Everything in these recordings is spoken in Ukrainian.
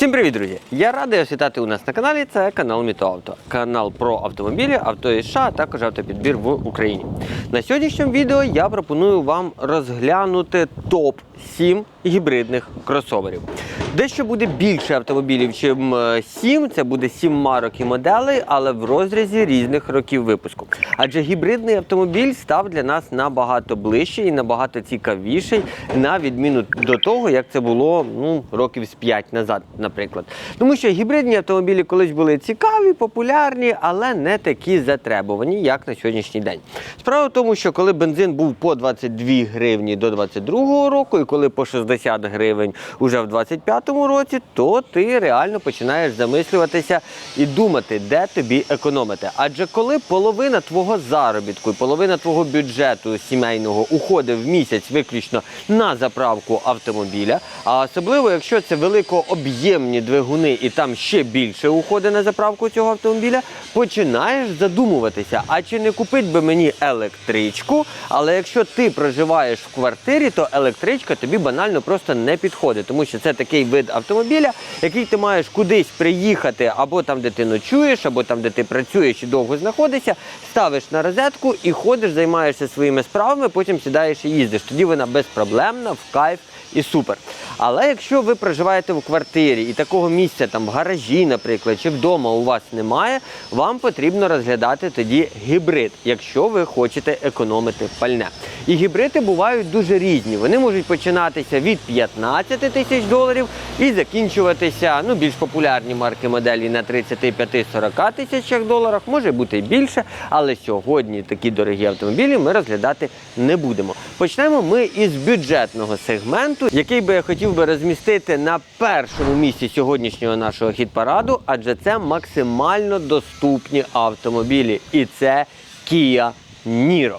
Всім привіт, друзі! Я радий вас вітати у нас на каналі. Це канал Мітоавто. Канал про автомобілі, авто і США, а також автопідбір в Україні. На сьогоднішньому відео я пропоную вам розглянути топ 7 гібридних кросоверів. Дещо буде більше автомобілів, ніж 7. Це буде 7 марок і моделей, але в розрізі різних років випуску. Адже гібридний автомобіль став для нас набагато ближчий і набагато цікавіший, на відміну до того, як це було ну, років з 5 назад, наприклад. Тому що гібридні автомобілі колись були цікаві, популярні, але не такі затребувані, як на сьогоднішній день. Справа в тому, що коли бензин був по 22 гривні до 22 року, коли по 60 гривень уже в 25-му році, то ти реально починаєш замислюватися і думати, де тобі економити. Адже коли половина твого заробітку і половина твого бюджету сімейного уходить в місяць виключно на заправку автомобіля, а особливо якщо це великооб'ємні двигуни і там ще більше уходить на заправку цього автомобіля, починаєш задумуватися, а чи не купить би мені електричку, але якщо ти проживаєш в квартирі, то електричка тобі банально просто не підходить, тому що це такий вид автомобіля, який ти маєш кудись приїхати, або там, де ти ночуєш, або там, де ти працюєш і довго знаходишся, ставиш на розетку і ходиш, займаєшся своїми справами, потім сідаєш і їздиш. Тоді вона безпроблемна, в кайф і супер. Але якщо ви проживаєте в квартирі і такого місця там в гаражі, наприклад, чи вдома у вас немає, вам потрібно розглядати тоді гібрид, якщо ви хочете економити пальне. І гібриди бувають дуже різні. Вони можуть починатися від 15 тисяч доларів і закінчуватися ну, більш популярні марки моделі на 35-40 тисячах доларах, може бути і більше, але сьогодні такі дорогі автомобілі ми розглядати не будемо. Почнемо ми із бюджетного сегменту, який би я хотів би розмістити на першому місці сьогоднішнього нашого хіт-параду, адже це максимально доступні автомобілі. І це Kia Niro.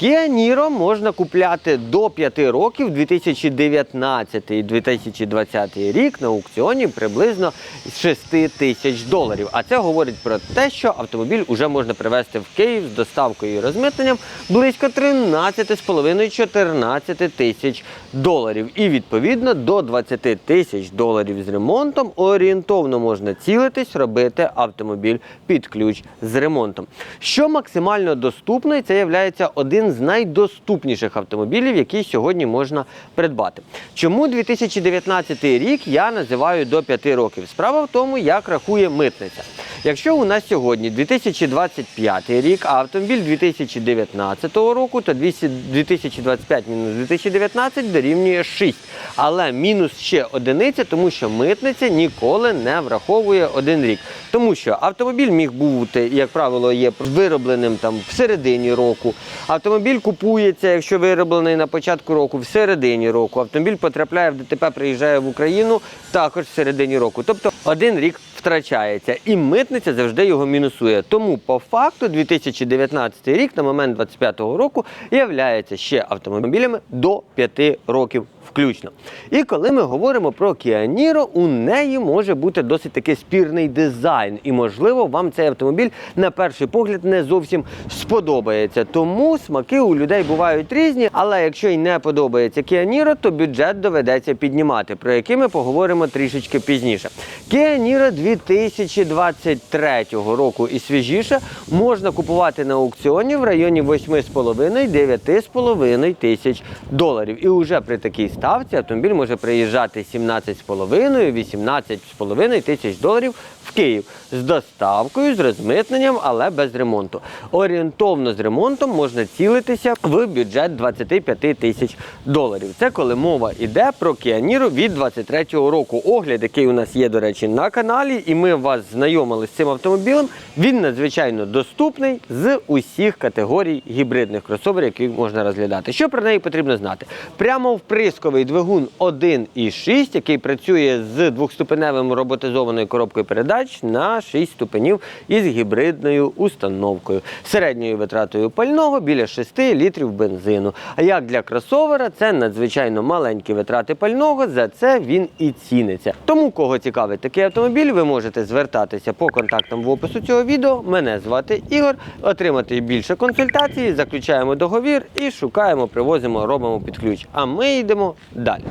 Kia Niro можна купляти до 5 років 2019 і 2020 рік на аукціоні приблизно з 6 тисяч доларів. А це говорить про те, що автомобіль вже можна привезти в Київ з доставкою і розмитненням близько 13,5-14 тисяч доларів. І відповідно до 20 тисяч доларів з ремонтом орієнтовно можна цілитись, робити автомобіль під ключ з ремонтом. Що максимально доступно, і це є один з найдоступніших автомобілів, які сьогодні можна придбати. Чому 2019 рік я називаю до 5 років? Справа в тому, як рахує митниця. Якщо у нас сьогодні 2025 рік, а автомобіль 2019 року, то 2025 мінус 2019 дорівнює 6. Але мінус ще одиниця, тому що митниця ніколи не враховує один рік. Тому що автомобіль міг бути, як правило, є виробленим там в середині року. Автомобіль купується, якщо вироблений на початку року, в середині року. Автомобіль потрапляє в ДТП, приїжджає в Україну також в середині року. Тобто один рік втрачається, і митниця завжди його мінусує. Тому по факту 2019 рік на момент 25-го року являється ще автомобілями до 5 років. Включно. І коли ми говоримо про Kia Niro, у неї може бути досить таки спірний дизайн. І, можливо, вам цей автомобіль на перший погляд не зовсім сподобається. Тому смаки у людей бувають різні. Але якщо й не подобається Kia Niro, то бюджет доведеться піднімати, про який ми поговоримо трішечки пізніше. Kia Niro 2023 року і свіжіше можна купувати на аукціоні в районі 8,5-9,5 тисяч доларів. І вже при такій ставці автомобіль може приїжджати 17,5-18,5 тисяч доларів в Київ з доставкою, з розмитненням, але без ремонту. Орієнтовно з ремонтом можна цілитися в бюджет 25 тисяч доларів. Це коли мова йде про Niro від 23-го року. Огляд, який у нас є, до речі, на каналі, і ми вас знайомили з цим автомобілем. Він надзвичайно доступний з усіх категорій гібридних кросоверів, які можна розглядати. Що про неї потрібно знати? Прямо вприсковий двигун 1,6, який працює з двохступеневим роботизованою коробкою передач на 6 ступенів із гібридною установкою, середньою витратою пального біля 6 літрів бензину. А як для кросовера, це надзвичайно маленькі витрати пального, за це він і ціниться. Тому, кого цікавить такий автомобіль, ви можете звертатися по контактам в опису цього відео. Мене звати Ігор. Отримати більше консультацій, заключаємо договір і шукаємо, привозимо, робимо під ключ. А ми йдемо далі.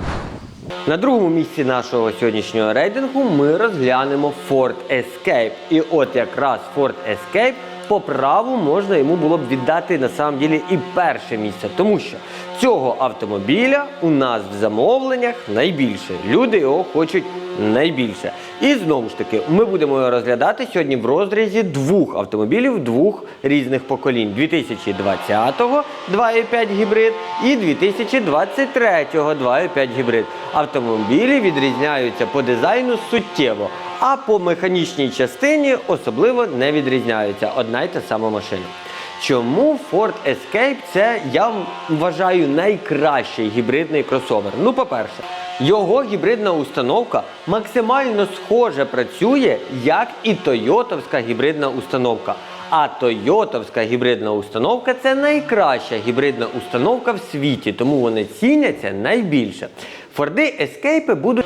На другому місці нашого сьогоднішнього рейтингу ми розглянемо Ford Escape. І от якраз Ford Escape по праву можна йому було б віддати на самом ділі і перше місце, тому що цього автомобіля у нас в замовленнях найбільше. Люди його хочуть найбільше. І знову ж таки, ми будемо його розглядати сьогодні в розрізі двох автомобілів двох різних поколінь: 2020-го 2.5 гібрид і 2023-го 2.5 гібрид. Автомобілі відрізняються по дизайну суттєво, а по механічній частині особливо не відрізняються. Одна й та сама машина. Чому Ford Escape це я вважаю найкращий гібридний кросовер? Ну, по-перше, його гібридна установка максимально схоже працює, як і Тойотовська гібридна установка. А Тойотовська гібридна установка це найкраща гібридна установка в світі, тому вони ціняться найбільше. Форди Escape будуть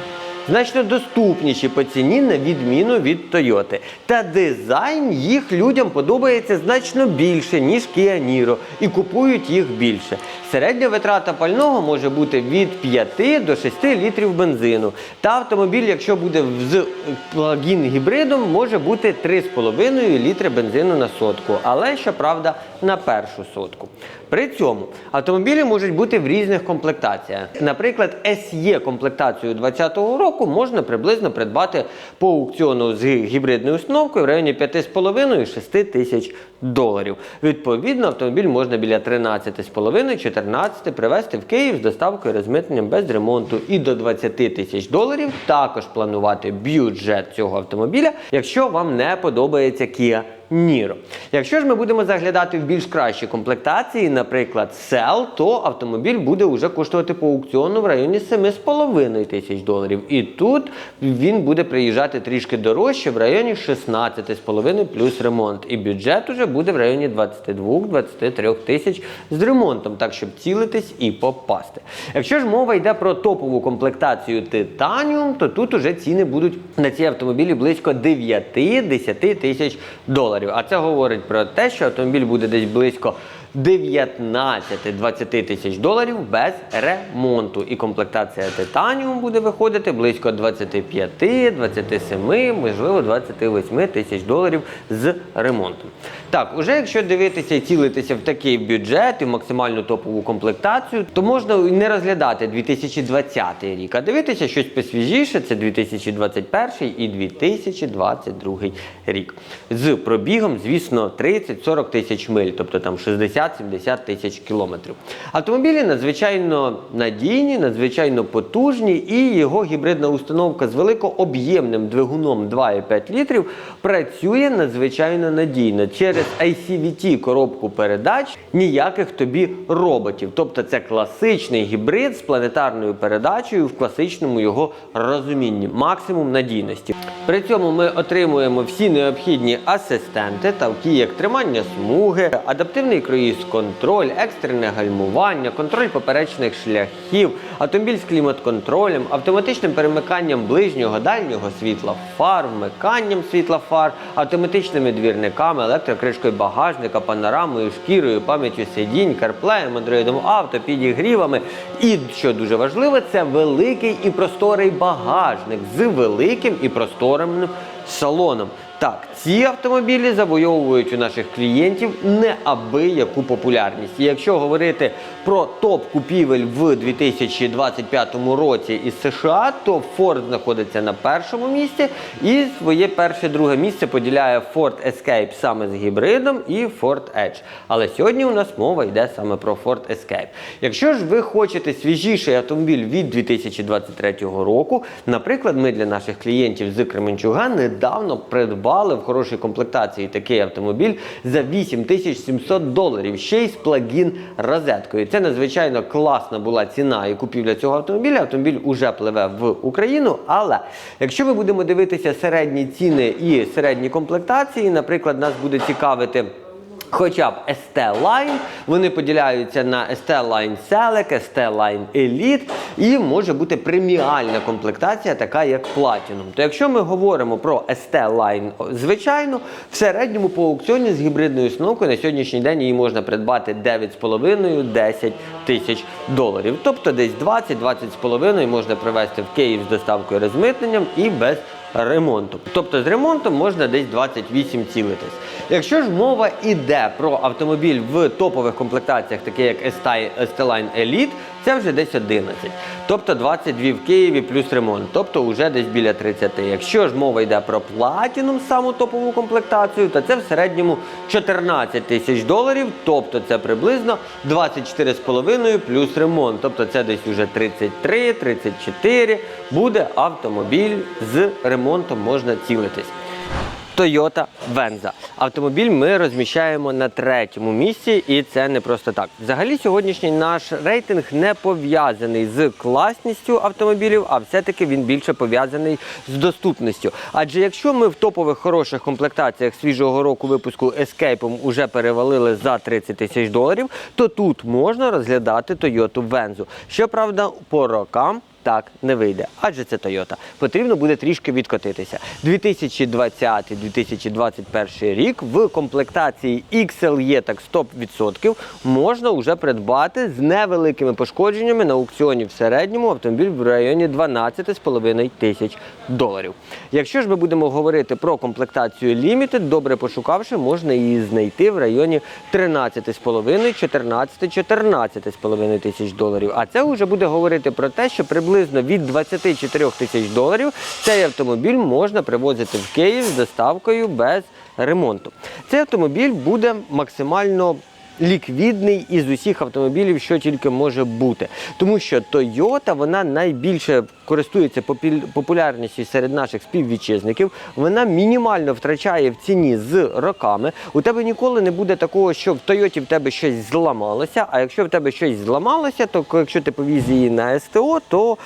значно доступніші по ціні на відміну від Toyota. Та дизайн їх людям подобається значно більше, ніж Kia Niro, і купують їх більше. Середня витрата пального може бути від 5 до 6 літрів бензину. Та автомобіль, якщо буде з плагін гібридом, може бути 3,5 літри бензину на сотку, але щоправда на першу сотку. При цьому автомобілі можуть бути в різних комплектаціях. Наприклад, SE комплектацію 2020 року можна приблизно придбати по аукціону з гібридною установкою в районі 5,5-6 тисяч доларів. Відповідно, автомобіль можна біля 13,5-14 привезти в Київ з доставкою розмитненням без ремонту і до 20 тисяч доларів також планувати бюджет цього автомобіля, якщо вам не подобається Kia Niro. Якщо ж ми будемо заглядати в більш кращі комплектації, наприклад, Cell, то автомобіль буде вже коштувати по аукціону в районі 7,5 тисяч доларів. І тут він буде приїжджати трішки дорожче в районі 16,5 плюс ремонт. І бюджет уже буде в районі 22-23 тисяч з ремонтом, так щоб цілитись і попасти. Якщо ж мова йде про топову комплектацію Titanium, то тут уже ціни будуть на ці автомобілі близько 9-10 тисяч доларів. А це говорить про те, що автомобіль буде десь близько 19-20 тисяч доларів без ремонту. І комплектація Titanium буде виходити близько 25-27, можливо, 28 тисяч доларів з ремонтом. Так, уже якщо дивитися і цілитися в такий бюджет і в максимальну топову комплектацію, то можна не розглядати 2020 рік, а дивитися щось посвіжіше, це 2021 і 2022 рік. З пробігом, звісно, 30-40 тисяч миль, тобто там 60-70 тисяч кілометрів. Автомобілі надзвичайно надійні, надзвичайно потужні, і його гібридна установка з великооб'ємним двигуном 2,5 літрів працює надзвичайно надійно. Через ICVT коробку передач ніяких тобі роботів. Тобто це класичний гібрид з планетарною передачею в класичному його розумінні, максимум надійності. При цьому ми отримуємо всі необхідні асистенти, такі як тримання смуги, адаптивний круїз-контроль, екстрене гальмування, контроль поперечних шляхів, автомобіль з клімат-контролем, автоматичним перемиканням ближнього дальнього світла фар, вмиканням світла фар, автоматичними двірниками, електрокришкою багажника, панорамою, шкірою, пам'яттю сидінь, карплеєм, андроїдом авто, підігрівами. І що дуже важливо, це великий і просторий багажник з великим і просторим салоном. Так, ці автомобілі завойовують у наших клієнтів неабияку популярність. І якщо говорити про топ купівель в 2025 році із США, то Ford знаходиться на першому місці, і своє перше друге місце поділяє Ford Escape саме з гібридом і Ford Edge. Але сьогодні у нас мова йде саме про Ford Escape. Якщо ж ви хочете свіжіший автомобіль від 2023 року, наприклад, ми для наших клієнтів з Кременчуга недавно придбали в хорошій комплектації такий автомобіль за 8700 доларів, ще й з плагін розеткою. Це надзвичайно класна була ціна і купівля цього автомобіля. Автомобіль уже пливе в Україну. Але якщо ми будемо дивитися середні ціни і середні комплектації, наприклад, нас буде цікавити. Хоча б ST-Line, вони поділяються на ST-Line Select, ST-Line Elite і може бути преміальна комплектація, така як Platinum. То якщо ми говоримо про ST-Line звичайно, в середньому по аукціоні з гібридною установкою на сьогоднішній день її можна придбати 9,5-10 тисяч доларів. Тобто десь 20-20,5 можна привезти в Київ з доставкою розмитненням і без ремонту. Тобто з ремонтом можна десь 28 цілитись. Якщо ж мова йде про автомобіль в топових комплектаціях, такі як ST-Line Elite, це вже десь 11. Тобто 22 в Києві плюс ремонт, тобто вже десь біля 30. Якщо ж мова йде про Platinum, саму топову комплектацію, то це в середньому 14 тисяч доларів, тобто це приблизно 24,5 плюс ремонт. Тобто це десь уже 33-34 буде автомобіль з ремонтом можна цілитись. Toyota Venza. Автомобіль ми розміщаємо на третьому місці, і це не просто так. Взагалі, сьогоднішній наш рейтинг не пов'язаний з класністю автомобілів, а все-таки він більше пов'язаний з доступністю. Адже якщо ми в топових хороших комплектаціях свіжого року випуску Escape уже перевалили за 30 тисяч доларів, то тут можна розглядати Toyota Venza. Щоправда, по рокам так не вийде, адже це Toyota. Потрібно буде трішки відкотитися. 2020-2021 рік в комплектації XLE так 100% можна вже придбати з невеликими пошкодженнями на аукціоні в середньому автомобіль в районі 12,5 тисяч доларів. Якщо ж ми будемо говорити про комплектацію Limited, добре пошукавши, можна її знайти в районі 13,5-14-14,5 тисяч доларів. А це вже буде говорити про те, що приблизно від 24 тисяч доларів цей автомобіль можна привозити в Київ з доставкою без ремонту. Цей автомобіль буде максимально ліквідний із усіх автомобілів, що тільки може бути. Тому що Toyota вона найбільше користується популярністю серед наших співвітчизників. Вона мінімально втрачає в ціні з роками. У тебе ніколи не буде такого, що в Тойоті в тебе щось зламалося. А якщо в тебе щось зламалося, то якщо ти повіз її на СТО, то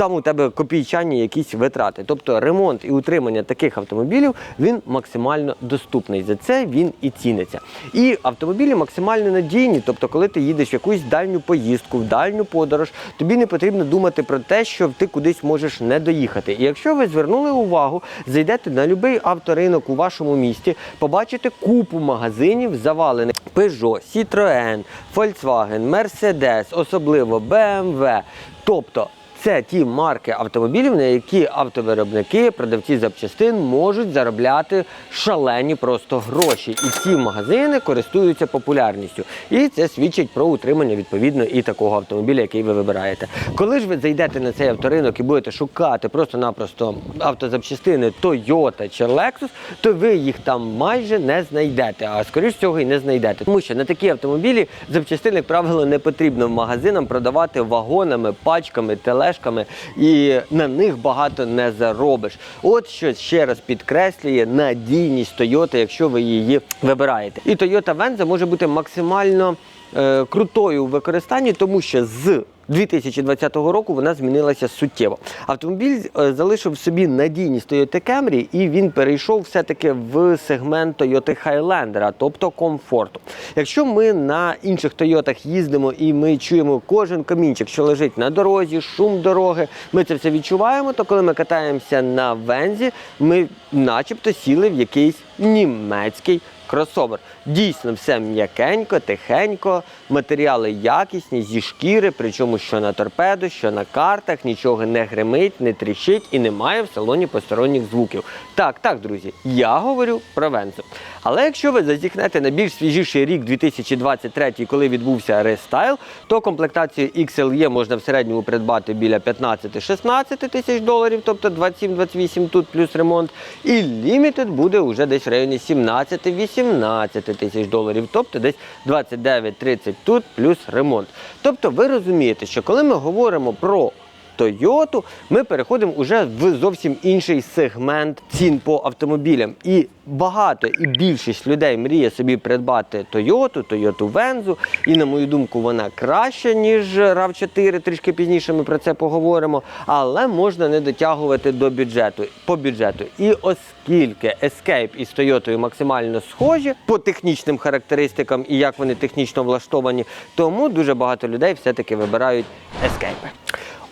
там у тебе копійчані якісь витрати. Тобто ремонт і утримання таких автомобілів він максимально доступний. За це він і ціниться. І автомобілі максимально надійні. Тобто, коли ти їдеш в якусь дальню поїздку, в дальню подорож, тобі не потрібно думати про те, що ти кудись можеш не доїхати. І якщо ви звернули увагу, зайдете на будь-який авторинок у вашому місті, побачите купу магазинів завалених Peugeot, Citroën, Volkswagen, Mercedes, особливо BMW. Тобто це ті марки автомобілів, на які автовиробники, продавці запчастин можуть заробляти шалені просто гроші. І ці магазини користуються популярністю. І це свідчить про утримання відповідно і такого автомобіля, який ви вибираєте. Коли ж ви зайдете на цей авторинок і будете шукати просто-напросто автозапчастини Toyota чи Lexus, то ви їх там майже не знайдете, а скоріш всього і не знайдете. Тому що на такі автомобілі запчастини, як правило, не потрібно магазинам продавати вагонами, пачками, тележками, і на них багато не заробиш. От що ще раз підкреслює надійність Toyota, якщо ви її вибираєте. І Toyota Venza може бути максимально е, крутою у використанні, тому що з 2020 року вона змінилася суттєво. Автомобіль е, залишив собі надійність Toyota Camry і він перейшов все-таки в сегмент Toyota Highlander, тобто комфорту. Якщо ми на інших Тойотах їздимо і ми чуємо кожен камінчик, що лежить на дорозі, шум дороги, ми це все відчуваємо, то коли ми катаємося на вензі, ми начебто сіли в якийсь німецький кросовер. Дійсно, все м'якенько, тихенько, матеріали якісні, зі шкіри, причому що на торпеду, що на картах, нічого не гримить, не тріщить і немає в салоні посторонніх звуків. Так, так, друзі, я говорю про Вензу. Але якщо ви зазіхнете на більш свіжіший рік 2023, коли відбувся рестайл, то комплектацію XLE можна в середньому придбати біля 15-16 тисяч доларів, тобто 27-28 тут плюс ремонт. І Limited буде вже десь в районі 17-18 тисяч доларів, тобто десь 29-30 тут плюс ремонт. Тобто ви розумієте, що коли ми говоримо про Toyota, ми переходимо уже в зовсім інший сегмент цін по автомобілям. І багато і більшість людей мріє собі придбати Toyota, Toyota Venzu. І на мою думку, вона краща, ніж RAV4. Трішки пізніше ми про це поговоримо. Але можна не дотягувати до бюджету по бюджету. І оскільки Escape із Toyota максимально схожі по технічним характеристикам і як вони технічно влаштовані, тому дуже багато людей все-таки вибирають Escape.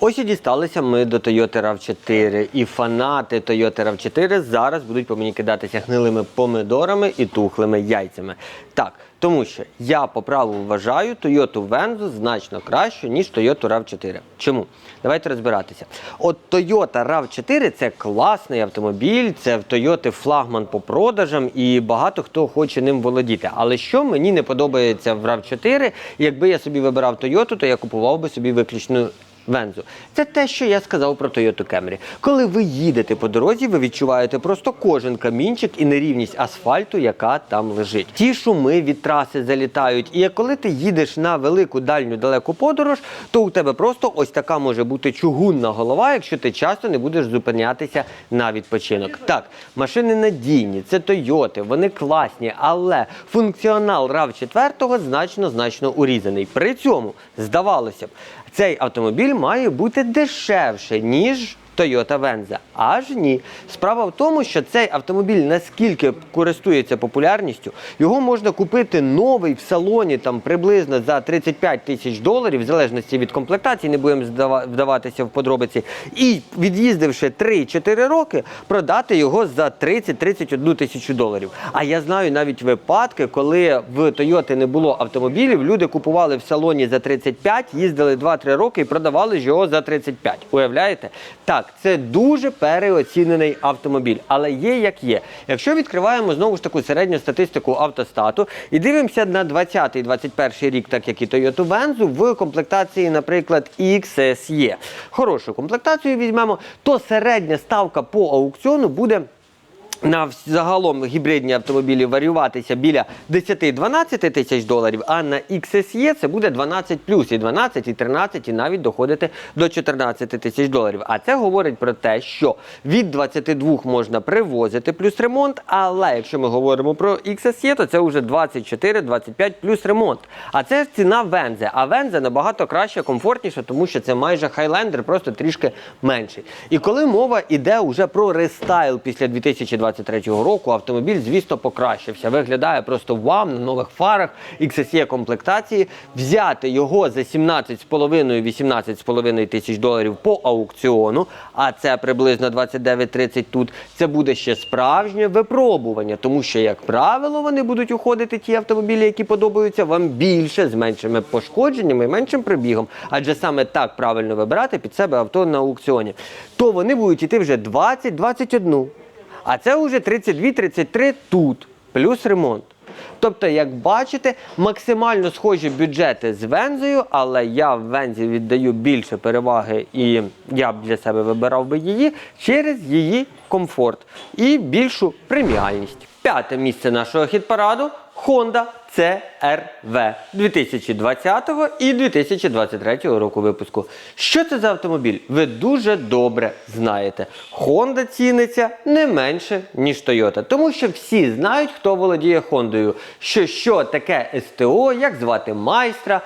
Ось і дісталися ми до Toyota RAV4. І фанати Toyota RAV4 зараз будуть по мені кидатися гнилими помидорами і тухлими яйцями. Так, тому що я по праву вважаю Toyota Venzo значно кращу, ніж Toyota RAV4. Чому? Давайте розбиратися. От Toyota RAV4 це класний автомобіль, це в Toyota флагман по продажам, і багато хто хоче ним володіти. Але що мені не подобається в RAV4, якби я собі вибирав Toyota, то я купував би собі виключно Вензу. Це те, що я сказав про Toyota Camry. Коли ви їдете по дорозі, ви відчуваєте просто кожен камінчик і нерівність асфальту, яка там лежить. Ті шуми від траси залітають. І коли ти їдеш на велику дальню далеку подорож, то у тебе просто ось така може бути чугунна голова, якщо ти часто не будеш зупинятися на відпочинок. Так, машини надійні, це Toyota, вони класні, але функціонал RAV4 значно значно урізаний. При цьому здавалося б, цей автомобіль має бути дешевше, ніж Toyota Venza. Аж ні. Справа в тому, що цей автомобіль наскільки користується популярністю, його можна купити новий в салоні там приблизно за 35 тисяч доларів, в залежності від комплектації, не будемо вдаватися в подробиці. І від'їздивши 3-4 роки, продати його за 30-31 тисячу доларів. А я знаю навіть випадки, коли в Toyota не було автомобілів, люди купували в салоні за 35, їздили 2-3 роки і продавали ж його за 35. Уявляєте? Так, це дуже переоцінений автомобіль, але є як є. Якщо відкриваємо знову ж таку середню статистику автостату і дивимося на 20-21 рік, так як і Toyota Venzu, в комплектації, наприклад, XSE. Хорошу комплектацію візьмемо, то середня ставка по аукціону буде. На загалом гібридні автомобілі варіюватися біля 10-12 тисяч доларів, а на XSE це буде 12 плюс, і 12, і 13, і навіть доходити до 14 тисяч доларів. А це говорить про те, що від 22 можна привозити плюс ремонт, але якщо ми говоримо про XSE, то це вже 24-25 плюс ремонт. А це ціна Вензе. А Вензе набагато краще, комфортніше, тому що це майже хайлендер, просто трішки менший. І коли мова йде вже про рестайл після 2023 року, автомобіль, звісно, покращився. Виглядає просто вау на нових фарах, XSE комплектації. Взяти його за 17,5-18,5 тисяч доларів по аукціону, а це приблизно 29-30 тут. Це буде ще справжнє випробування, тому що, як правило, вони будуть уходити ті автомобілі, які подобаються вам більше, з меншими пошкодженнями і меншим прибігом. Адже саме так правильно вибирати під себе авто на аукціоні. То вони будуть йти вже 20-21. А це вже 32-33 тут, плюс ремонт. Тобто, як бачите, максимально схожі бюджети з Вензою, але я в Вензі віддаю більше переваги, і я б для себе вибирав би її через її комфорт і більшу преміальність. П'яте місце нашого хіт-параду Honda CR-V 2020 і 2023 року випуску. Що це за автомобіль? Ви дуже добре знаєте. Honda ціниться не менше, ніж Toyota, тому що всі знають, хто володіє Хондою. Що що таке СТО, як звати майстра.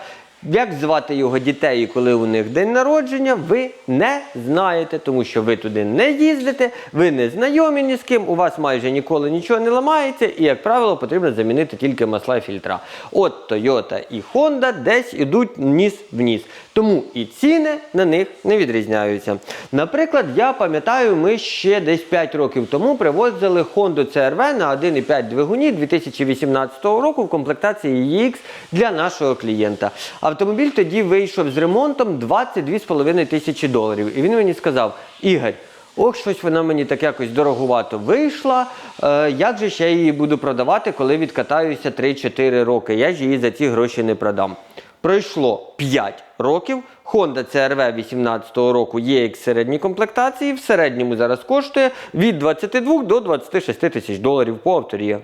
Як звати його дітей, коли у них день народження, ви не знаєте, тому що ви туди не їздите, ви не знайомі ні з ким, у вас майже ніколи нічого не ламається, і, як правило, потрібно замінити тільки масла і фільтра. От Toyota і Honda десь ідуть ніс в ніс. Тому і ціни на них не відрізняються. Наприклад, я пам'ятаю, ми ще десь 5 років тому привозили Honda CR-V на 1,5 двигуні 2018 року в комплектації EX для нашого клієнта. Автомобіль тоді вийшов з ремонтом 22,5 тисячі доларів. І він мені сказав: Ігор. Ох, щось вона мені так якось дорогувато вийшла. Е, як же ще її буду продавати, коли відкатаюся 3-4 роки? Я ж її за ці гроші не продам. Пройшло 5 років. Honda CR-V 18 року є як середній комплектації. В середньому зараз коштує від 22 до 26 тисяч доларів по авторія.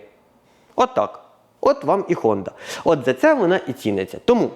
От. От вам і Honda. От за це вона і ціниться. Тому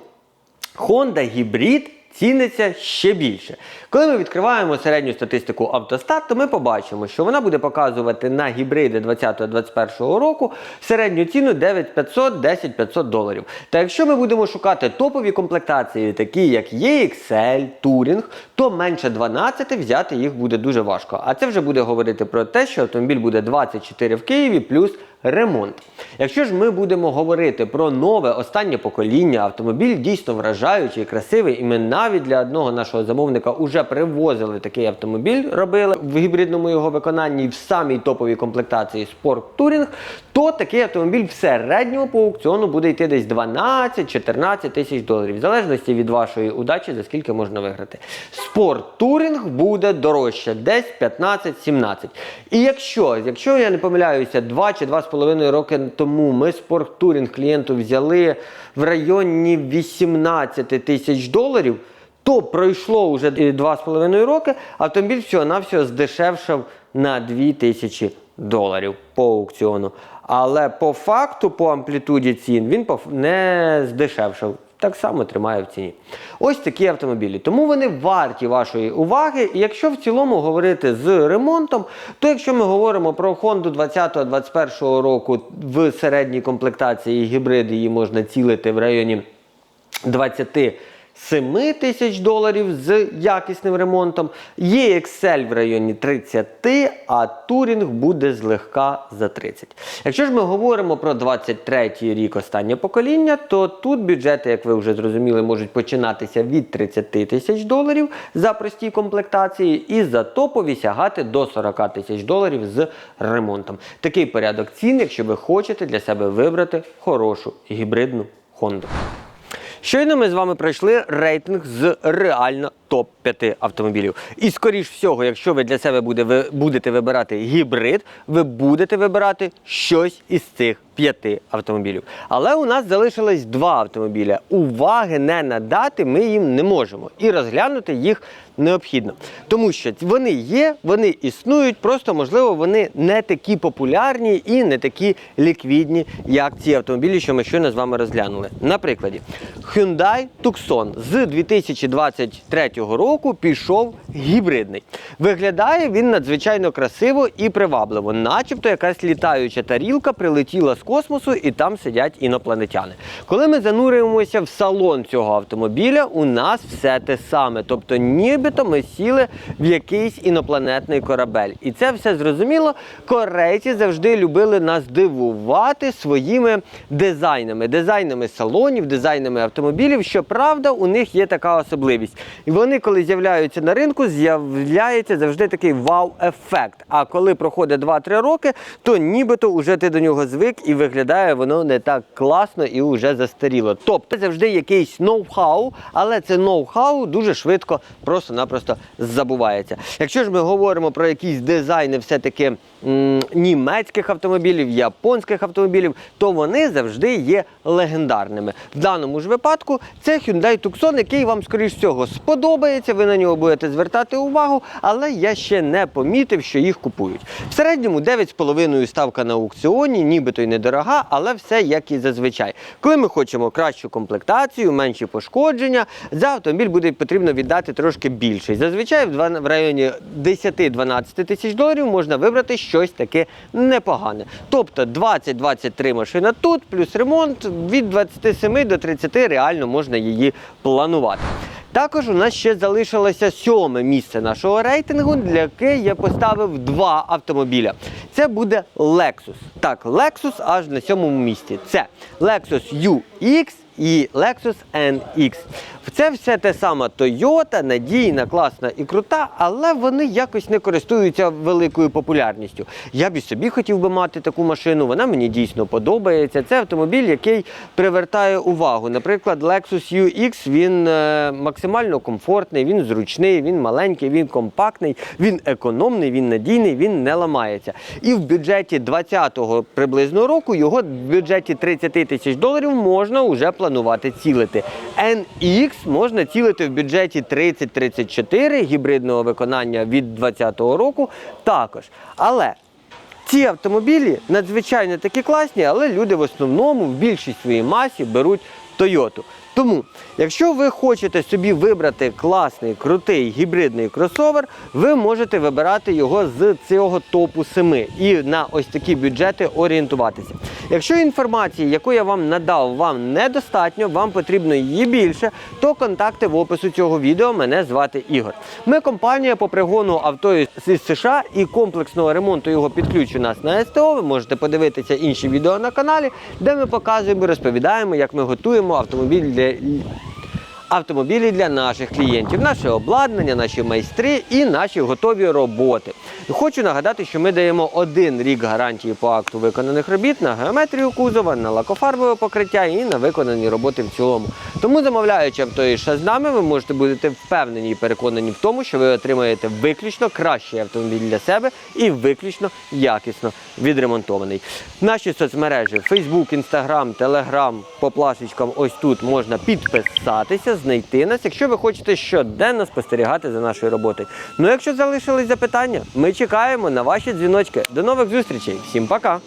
Honda гібрид ціниться ще більше. Коли ми відкриваємо середню статистику автостат, то ми побачимо, що вона буде показувати на гібриди 2020-2021 року середню ціну 9500 10500 доларів. Та якщо ми будемо шукати топові комплектації, такі як EXL, Touring, то менше 12 взяти їх буде дуже важко. А це вже буде говорити про те, що автомобіль буде 24 в Києві плюс ремонт. Якщо ж ми будемо говорити про нове останнє покоління, автомобіль дійсно вражаючий, красивий, і ми навіть для одного нашого замовника вже привозили такий автомобіль, робили в гібридному його виконанні в самій топовій комплектації Sport Touring, то такий автомобіль в середньому по аукціону буде йти десь 12-14 тисяч доларів, в залежності від вашої удачі, за скільки можна виграти. Sport Touring буде дорожче, десь 15-17. І якщо, якщо я не помиляюся, 2 чи 2,5 роки тому ми спорттурінг клієнту взяли в районі 18 тисяч доларів, то пройшло вже 2,5 роки, автомобіль всього-навсього здешевшав на 2 тисячі доларів по аукціону. Але по факту, по амплітуді цін, він не здешевшав. Так само тримає в ціні. Ось такі автомобілі. Тому вони варті вашої уваги. І якщо в цілому говорити з ремонтом, то якщо ми говоримо про Honda 20-21 року в середній комплектації гібрид, її можна цілити в районі 27 тисяч доларів з якісним ремонтом. Є Excel в районі 30, а Touring буде злегка за 30. Якщо ж ми говоримо про 23 рік останнє покоління, то тут бюджети, як ви вже зрозуміли, можуть починатися від 30 тисяч доларів за прості комплектації і за топові сягати до 40 тисяч доларів з ремонтом. Такий порядок цін, якщо ви хочете для себе вибрати хорошу гібридну Honda. Щойно ми з вами пройшли рейтинг з реально топ-5 автомобілів. І скоріш всього, якщо ви для себе буде, ви будете вибирати гібрид, ви будете вибирати щось із цих п'яти автомобілів. Але у нас залишилось два автомобіля. Уваги не надати ми їм не можемо. І розглянути їх необхідно. Тому що вони є, вони існують, просто можливо вони не такі популярні і не такі ліквідні, як ці автомобілі, що ми щойно з вами розглянули. Наприклад, Hyundai Tucson з 2023 року пішов гібридний. Виглядає він надзвичайно красиво і привабливо, начебто якась літаюча тарілка прилетіла з космосу і там сидять інопланетяни. Коли ми занурюємося в салон цього автомобіля, у нас все те саме. Тобто, нібито ми сіли в якийсь інопланетний корабель. І це все зрозуміло. Корейці завжди любили нас дивувати своїми дизайнами, дизайнами салонів, дизайнами автомобілів. Щоправда, у них є така особливість. І вони, коли з'являються на ринку, з'являється завжди такий вау-ефект. А коли проходить 2-3 роки, то нібито вже ти до нього звик і виглядає воно не так класно і вже застаріло. Тобто завжди якийсь ноу-хау, але це ноу-хау дуже швидко просто-напросто забувається. Якщо ж ми говоримо про якісь дизайни, все-таки німецьких автомобілів, японських автомобілів, то вони завжди є легендарними. В даному ж випадку це Hyundai Tucson, який вам, скоріш всього, сподобається. Ви на нього будете звертати увагу, але я ще не помітив, що їх купують. В середньому 9,5 ставка на аукціоні, нібито й недорога, але все як і зазвичай. Коли ми хочемо кращу комплектацію, менші пошкодження, за автомобіль буде потрібно віддати трошки більше. Зазвичай в в районі 10-12 тисяч доларів можна вибрати щось таке непогане. Тобто 20-23 машина тут, плюс ремонт від 27 до 30 реально можна її планувати. Також у нас ще залишилося сьоме місце нашого рейтингу, для яке я поставив два автомобіля. Це буде Lexus. Так, Lexus аж на сьомому місці. Це Lexus UX і Lexus NX. Це все те саме Toyota, надійна, класна і крута, але вони якось не користуються великою популярністю. Я б і собі хотів би мати таку машину, вона мені дійсно подобається. Це автомобіль, який привертає увагу. Наприклад, Lexus UX він е, максимально комфортний, він зручний, він маленький, він компактний, він економний, він надійний, він не ламається. І в бюджеті 20-го приблизно року його в бюджеті 30 тисяч доларів можна вже планувати цілити. NX можна цілити в бюджеті 30-34 гібридного виконання від 20-го року також. Але ці автомобілі надзвичайно такі класні, але люди в основному в більшій своїй масі беруть Toyota. Тому, якщо ви хочете собі вибрати класний, крутий гібридний кросовер, ви можете вибирати його з цього топу 7 і на ось такі бюджети орієнтуватися. Якщо інформації, яку я вам надав, вам недостатньо, вам потрібно її більше, то контакти в опису цього відео. Мене звати Ігор. Ми компанія по пригону авто із США і комплексного ремонту його під ключ у нас на СТО. Ви можете подивитися інші відео на каналі, де ми показуємо розповідаємо, як ми готуємо автомобіль для de автомобілі для наших клієнтів, наше обладнання, наші майстри і наші готові роботи. Хочу нагадати, що ми даємо один рік гарантії по акту виконаних робіт на геометрію кузова, на лакофарбове покриття і на виконані роботи в цілому. Тому, замовляючи авто з нами, ви можете бути впевнені і переконані в тому, що ви отримаєте виключно кращий автомобіль для себе і виключно якісно відремонтований. Наші соцмережі Facebook, Instagram, Telegram, по плашечкам ось тут можна підписатися, знайти нас, якщо ви хочете щоденно спостерігати за нашою роботою. Ну, якщо залишились запитання, ми чекаємо на ваші дзвіночки. До нових зустрічей. Всім пока!